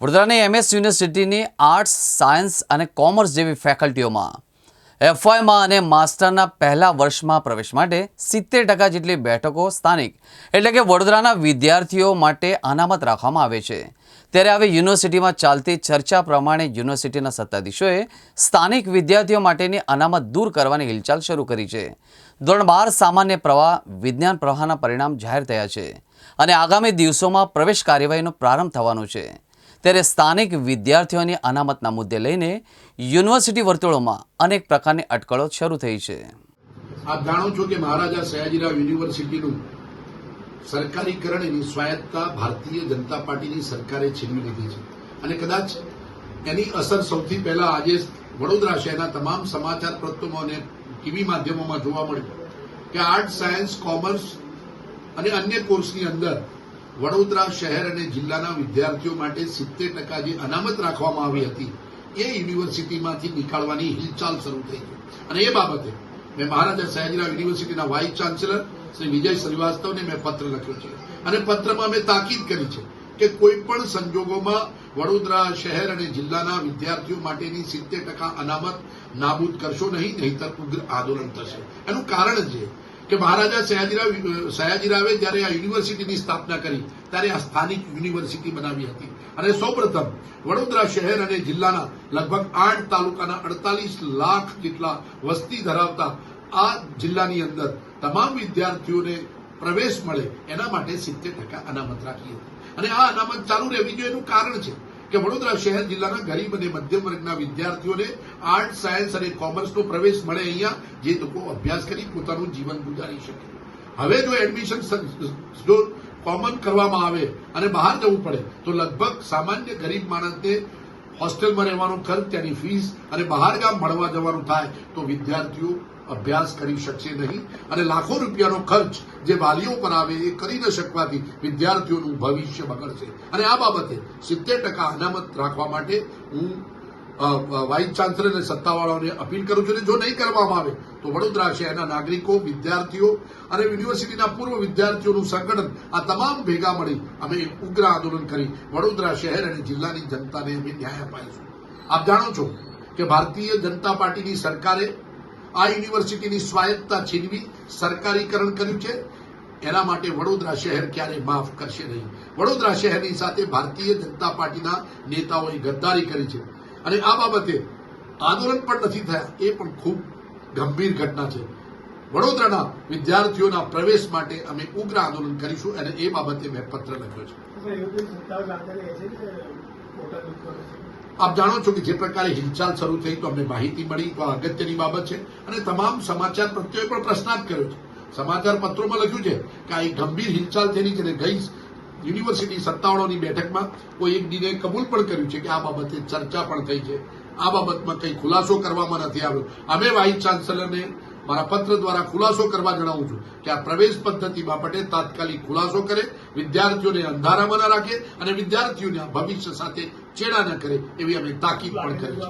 વડોદરાની એમએસ યુનિવર્સિટીની arts, science અને કોમર્સ જેવી ફેકલ્ટીઓમાં એફવાયમાં અને માસ્ટરના પહેલા વર્ષમાં પ્રવેશ માટે સિત્તેર ટકા જેટલી બેઠકો સ્થાનિક, એટલે કે વડોદરાના વિદ્યાર્થીઓ માટે અનામત રાખવામાં આવે છે. ત્યારે હવે યુનિવર્સિટીમાં ચાલતી ચર્ચા પ્રમાણે યુનિવર્સિટીના સત્તાધીશોએ સ્થાનિક વિદ્યાર્થીઓ માટેની અનામત દૂર કરવાની હિલચાલ શરૂ કરી છે. ધોરણ બાર સામાન્ય પ્રવાહ, વિજ્ઞાન પ્રવાહના પરિણામ જાહેર થયા છે અને આગામી દિવસોમાં પ્રવેશ કાર્યવાહીનો પ્રારંભ થવાનો છે. ત્યારે સ્થાનિક વિદ્યાર્થીઓની અનામતના મુદ્દે લઈને યુનિવર્સિટી વર્તુળોમાં અનેક પ્રકારની અટકળો શરૂ થઈ છે. આપ જાણો છો કે મહારાજા સયાજીરાવ યુનિવર્સિટીનું સરકારીકરણ એની સ્વાયત્તતા ભારતીય જનતા પાર્ટીની સરકારે છીનવી લીધી છે. અને કદાચ એની અસર સૌથી પહેલા આજે વડોદરા શહેરના તમામ સમાચાર પત્રોમાં અને ટીવી માધ્યમોમાં જોવા મળ્યું કે આર્ટ, સાયન્સ, કોમર્સ અને અન્ય કોર્સની અંદર વડોદરા શહેર અને જિલ્લાના વિદ્યાર્થીઓ માટે સિત્તેર ટકા જે અનામત રાખવામાં આવી હતી, એ યુનિવર્સિટીમાંથી નીકાળવાની હિલચાલ શરૂ થઈ છે અને એ બાબતે મેં મહારાજા સયાજીરાવ યુનિવર્સિટીના વાઇસ ચાન્સેલર શ્રી વિજય શ્રીવાસ્તવને મેં પત્ર લખ્યો છે. અને પત્રમાં મેં તાકીદ કરી છે કે કોઈ પણ સંજોગોમાં વડોદરા શહેર અને જિલ્લાના વિદ્યાર્થીઓ માટેની સિત્તેર ટકા અનામત નાબૂદ કરશો નહીં, નહીતર ઉગ્ર આંદોલન થશે. એનું કારણ છે કે મહારાજા સયાજીરાવ સયાજીરાવે જ્યારે આ યુનિવર્સિટીની સ્થાપના કરી, ત્યારે આ સ્થાનિક યુનિવર્સિટી બનાવી હતી. અને સૌપ્રથમ વડોદરા શહેર અને જિલ્લાના લગભગ આઠ તાલુકાના અડતાલીસ લાખ જેટલા વસ્તી ધરાવતા આ જિલ્લાની અંદર તમામ વિદ્યાર્થીઓને પ્રવેશ મળે, એના માટે સિત્તેર ટકા અનામત રાખી હતી. અને આ અનામત ચાલુ રહેવી જોઈએ એનું કારણ છે. કે વડોદરા શહેર જિલ્લાના ગરીબ અને મધ્યમ વર્ગના વિદ્યાર્થીઓને આર્ટ, સાયન્સ અને કોમર્સનો પ્રવેશ મળે અહીંયા, જે લોકો અભ્યાસ કરી પોતાનું જીવન ગુજારી શકે. હવે જો એડમિશન જો કોમન કરવામાં આવે અને બહાર જવું પડે, તો લગભગ સામાન્ય ગરીબ માણસને હોસ્ટેલમાં રહેવાનો ખર્ચ તેની ફીસ અને બહાર ગામ મળવા જવાનું થાય તો વિદ્યાર્થીઓ અભ્યાસ કરી શકશે નહીં અને લાખો રૂપિયાનો ખર્ચ જે વાલીઓ પર આવે એ કરી ન શકવાથી વિદ્યાર્થીઓનું ભવિષ્ય બગડશે. અને આ બાબતે સિત્તેર ટકા અનામત રાખવા માટે હું વાઇસ ચાન્સલર અને સત્તાવાળાઓને અપીલ કરું છું જો નહીં કરવામાં આવે, તો વડોદરા શહેરના નાગરિકો, વિદ્યાર્થીઓ અને યુનિવર્સિટીના પૂર્વ વિદ્યાર્થીઓનું સંગઠન આ તમામ ભેગા મળી અમે ઉગ્ર આંદોલન કરી વડોદરા શહેર અને જિલ્લાની જનતાને અમે ન્યાય અપાઈશું આપ જાણો છો કે ભારતીય જનતા પાર્ટીની સરકારે આ યુનિવર્સિટીની સ્વાયત્તતા છીનવી સરકારીકરણ કર્યું છે. એના માટે વડોદરા શહેર ક્યારેય માફ કરશે નહીં. વડોદરા શહેરની સાથે ભારતીય જનતા પાર્ટીના નેતાઓએ ગદ્દારી કરી છે. અને આ બાબતે આંદોલન પણ નથી થયા. એ પણ ખૂબ ગંભીર ઘટના છે. વડોદરાના વિદ્યાર્થીઓના પ્રવેશ માટે અમે ઉગ્ર આંદોલન કરીશું અને એ બાબતે મેં પત્ર લખ્યો છે. આપ જાણો છો કે જે પ્રકારે હિલચાલ શરૂ થઈ તો અમને માહિતી મળી તો અગત્યની બાબત છે. અને તમામ સમાચાર પત્રોએ પણ પ્રશ્નાર્થ કર્યો છે. સમાચાર પત્રોમાં લખ્યું છે કે આ એક ગંભીર હિલચાલ થયેલી છે અને ગઈ યુનિવર્સિટી સત્તાવાળાઓની બેઠકમાં કોઈ એક દિને કબૂલ પણ કર્યું છે કે આ બાબતે ચર્ચા પણ થઈ છે. આ બાબતમાં કંઈ ખુલાસો કરવામાં નથી આવ્યો. અમે વાઇસ ચાન્સેલરને મારા પત્ર દ્વારા ખુલાસો કરવા જણાવું છું કે આ પ્રવેશ પદ્ધતિ બાબતે તાત્કાલિક ખુલાસો કરે, વિદ્યાર્થીઓને અંધારામાં ન રાખે અને વિદ્યાર્થીઓના ભવિષ્ય સાથે ચેડા ન કરે એવી અમે તાકીદ પણ કરી છે.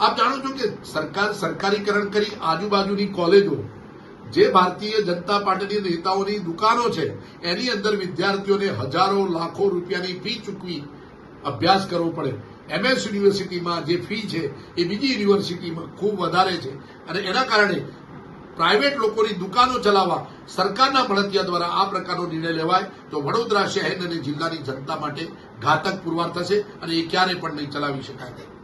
આપ જાણો છો કે સરકાર સરકારીકરણ કરી આજુબાજુની કોલેજો જે ભારતીય જનતા પાર્ટીની નેતાઓની દુકાનો છે, એની અંદર વિદ્યાર્થીઓને હજારો, લાખો રૂપિયાની ફી ચૂકવી અભ્યાસ કરવો પડે. એમએસ યુનિવર્સિટીમાં જે ફી છે, એ બીજી યુનિવર્સિટીમાં ખૂબ વધારે છે. અને એના કારણે પ્રાઇવેટ લોકોની દુકાનો ચલાવવા, સરકારના મળતિયા દ્વારા આ પ્રકારનો નિર્ણય લેવાય, તો વડોદરા શહેર અને જિલ્લાની જનતા માટે ઘાતક પુરવાર થશે અને એ ક્યારે પણ નહીં ચલાવી શકાય.